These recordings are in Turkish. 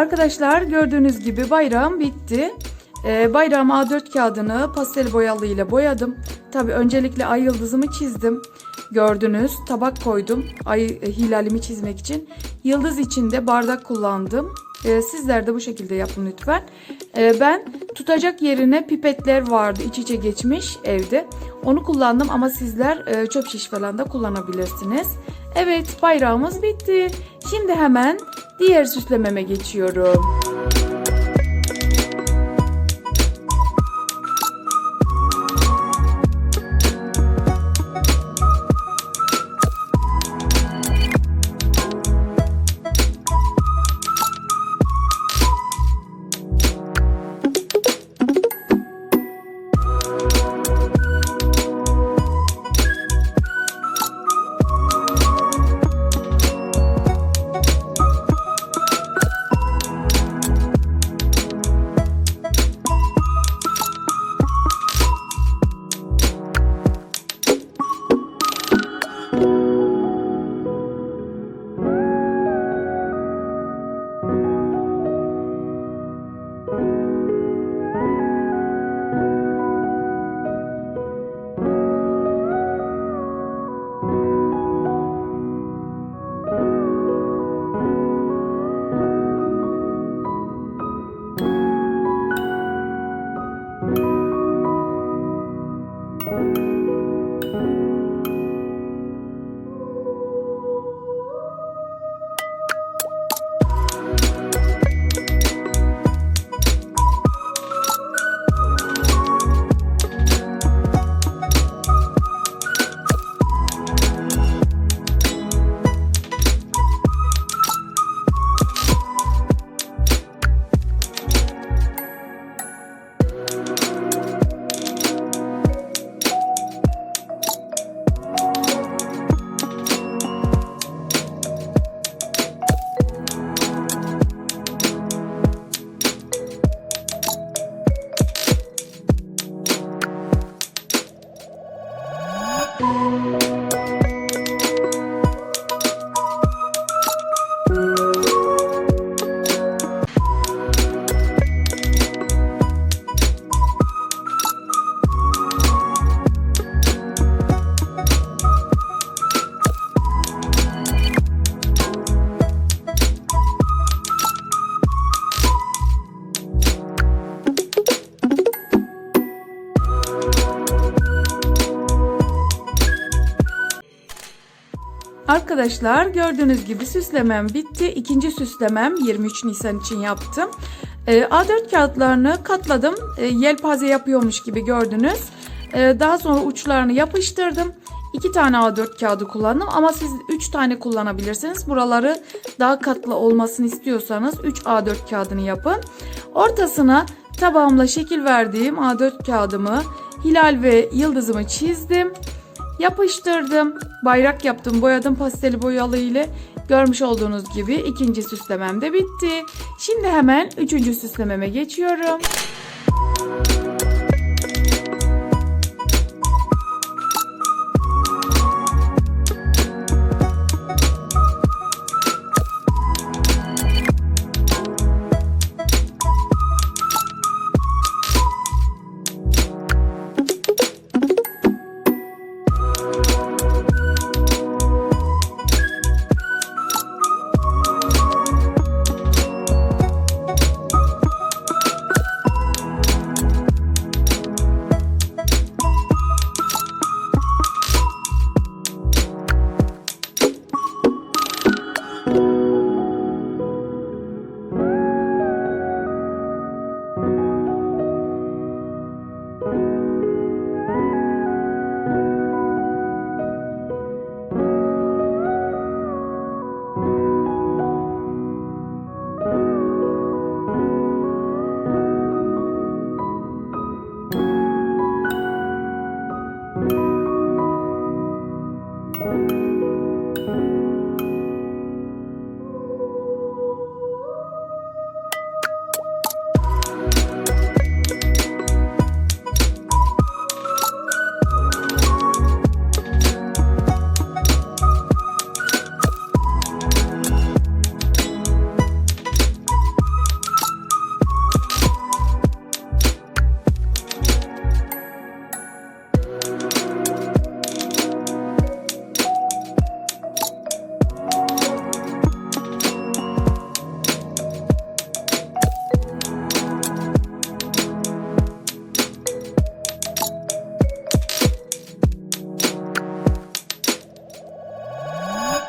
Arkadaşlar gördüğünüz gibi bayrağım bitti. Ee, bayrağım A4 kağıdını pastel boyalı ile boyadım. Tabi öncelikle ay yıldızımı çizdim. Gördünüz tabak koydum ay e, hilalimi çizmek için. Yıldız içinde bardak kullandım. Ee, sizler de bu şekilde yapın lütfen. Ee, ben tutacak yerine pipetler vardı iç içe geçmiş evde. Onu kullandım ama sizler e, çöp şiş falan da kullanabilirsiniz. Evet bayrağımız bitti. Şimdi hemen diğer süslememe geçiyorum. Arkadaşlar gördüğünüz gibi süslemem bitti. İkinci süslemem 23 Nisan için yaptım. Ee, A4 kağıtlarını katladım. Ee, yelpaze yapıyormuş gibi gördünüz. Ee, daha sonra uçlarını yapıştırdım. 2 tane A4 kağıdı kullandım ama siz 3 tane kullanabilirsiniz. Buraları daha katlı olmasını istiyorsanız 3 A4 kağıdını yapın. Ortasına tabağımla şekil verdiğim A4 kağıdımı, hilal ve yıldızımı çizdim. Yapıştırdım. Bayrak yaptım. Boyadım pasteli boyalı ile. Görmüş olduğunuz gibi ikinci süslemem de bitti. Şimdi hemen üçüncü süslememe geçiyorum.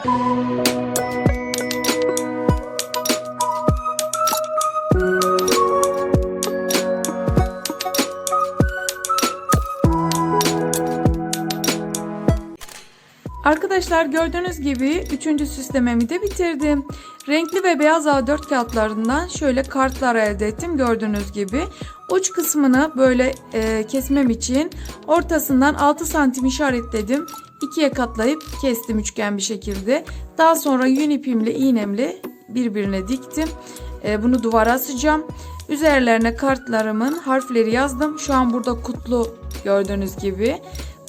Arkadaşlar gördüğünüz gibi 3. süslememi de bitirdim. Renkli ve beyaz A4 kağıtlarından şöyle kartlar elde ettim gördüğünüz gibi. Uç kısmını böyle e, kesmem için ortasından 6 santim işaretledim İkiye katlayıp kestim üçgen bir şekilde. Daha sonra yün ipimle iğnemle birbirine diktim. E, bunu duvara asacağım. Üzerlerine kartlarımın harfleri yazdım. Şu an burada kutlu gördüğünüz gibi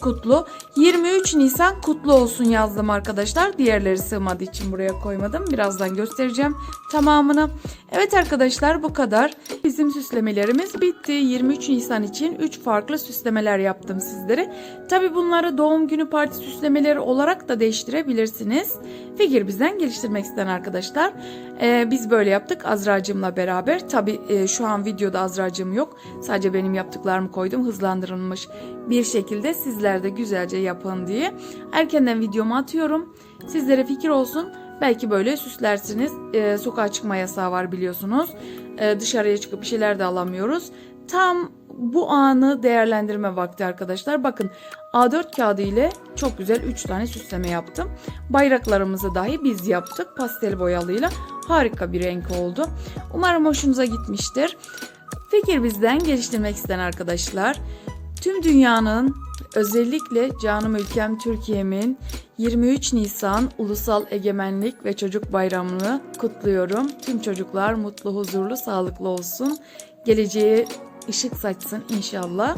kutlu. 23 Nisan kutlu olsun yazdım arkadaşlar. Diğerleri sığmadığı için buraya koymadım. Birazdan göstereceğim tamamını. Evet arkadaşlar bu kadar. Bizim süslemelerimiz bitti. 23 Nisan için 3 farklı süslemeler yaptım sizlere. Tabi bunları doğum günü parti süslemeleri olarak da değiştirebilirsiniz. Fikir bizden geliştirmek isteyen arkadaşlar. Ee, biz böyle yaptık Azra'cığımla beraber. Tabi e, şu an videoda Azra'cığım yok. Sadece benim yaptıklarımı koydum. Hızlandırılmış bir şekilde sizler de güzelce yapın diye. Erkenden videomu atıyorum. Sizlere fikir olsun. Belki böyle süslersiniz. Ee, sokağa çıkma yasağı var biliyorsunuz. Ee, dışarıya çıkıp bir şeyler de alamıyoruz. Tam bu anı değerlendirme vakti arkadaşlar. Bakın A4 kağıdı ile çok güzel 3 tane süsleme yaptım. Bayraklarımızı dahi biz yaptık pastel boyalıyla. Harika bir renk oldu. Umarım hoşunuza gitmiştir. Fikir bizden geliştirmek isteyen arkadaşlar tüm dünyanın özellikle canım ülkem Türkiye'min 23 Nisan Ulusal Egemenlik ve Çocuk Bayramı'nı kutluyorum. Tüm çocuklar mutlu, huzurlu, sağlıklı olsun. Geleceğe ışık saçsın inşallah.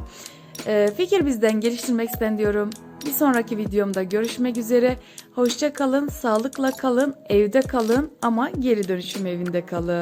Ee, fikir bizden geliştirmek isteyen diyorum. Bir sonraki videomda görüşmek üzere. Hoşça kalın, sağlıkla kalın, evde kalın ama geri dönüşüm evinde kalın.